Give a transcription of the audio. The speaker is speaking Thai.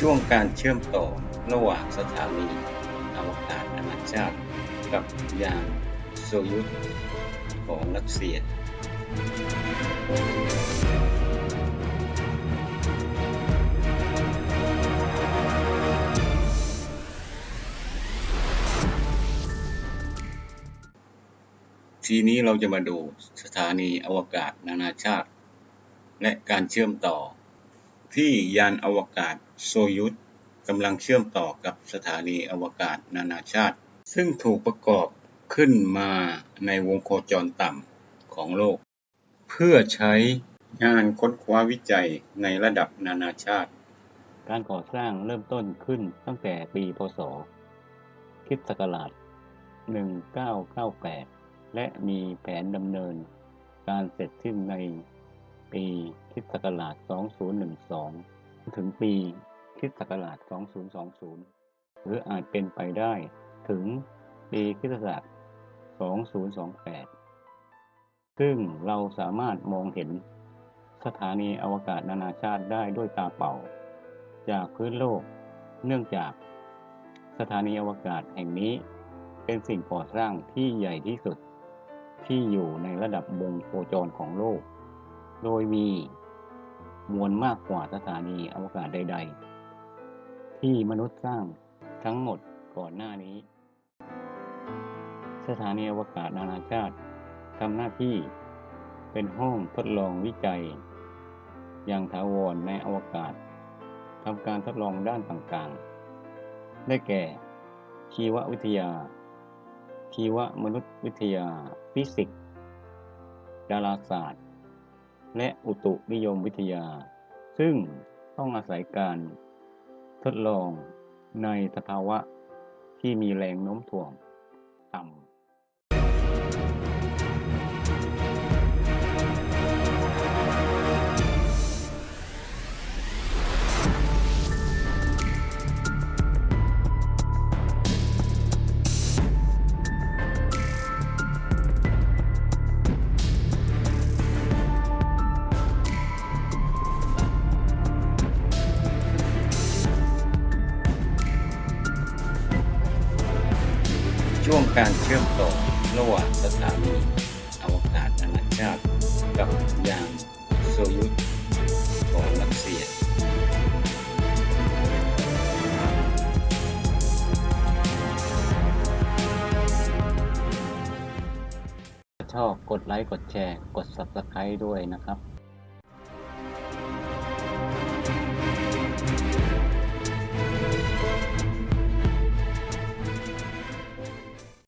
ช่วงการเชื่อมต่อระหว่างสถานีอวกาศนานาชาติ กับยานโซยุสของรัสเซียทีนี้เราจะมาดูสถานีอวกาศนานาชาติ และการเชื่อมต่อ ที่ยานอวกาศโซยุสกำลังเชื่อมต่อกับสถานีอวกาศนานาชาติ ซึ่งถูกประกอบขึ้นมาในวงโคจรต่ำของโลก เพื่อใช้งานค้นคว้าวิจัยในระดับนานาชาติ การก่อสร้างเริ่มต้นขึ้นตั้งแต่ปีพศคริสตศักราช 1998 และมีแผนดำเนินการเสร็จสิ้นใน ปีคริสตศักราช 2012 ถึงปีคริสตศักราช 2020 หรืออาจเป็นไปได้ถึงปีคริสตศักราช 2028 ซึ่งเราสามารถมองเห็นสถานีอวกาศนานาชาติได้ด้วยตาเปล่า จากพื้นโลก เนื่องจากสถานีอวกาศแห่งนี้เป็นสิ่งก่อสร้างที่ใหญ่ที่สุด ที่อยู่ในระดับวงโคจรของโลก โดยมีมวลมากกว่าสถานีอวกาศใด ๆ ที่มนุษย์สร้างทั้งหมดก่อนหน้านี้ สถานีอวกาศนานาชาติทำหน้าที่เป็นห้องทดลองวิจัย อย่างถาวรในอวกาศทำการทดลองด้านต่างๆ ได้แก่ ชีววิทยา ชีวมนุษยวิทยา ฟิสิกส์ ดาราศาสตร์ และอุตุนิยมวิทยา ซึ่งต้องอาศัยการทดลองในสภาวะที่มีแรงโน้มถ่วงต่ำ วงการเชื่อมต่อระหว่างสถานีอวกาศนานาชาติ กับยานโซยุสของรัสเซียชอบกดไลค์ กดแชร์ กด Subscribe ด้วยนะครับ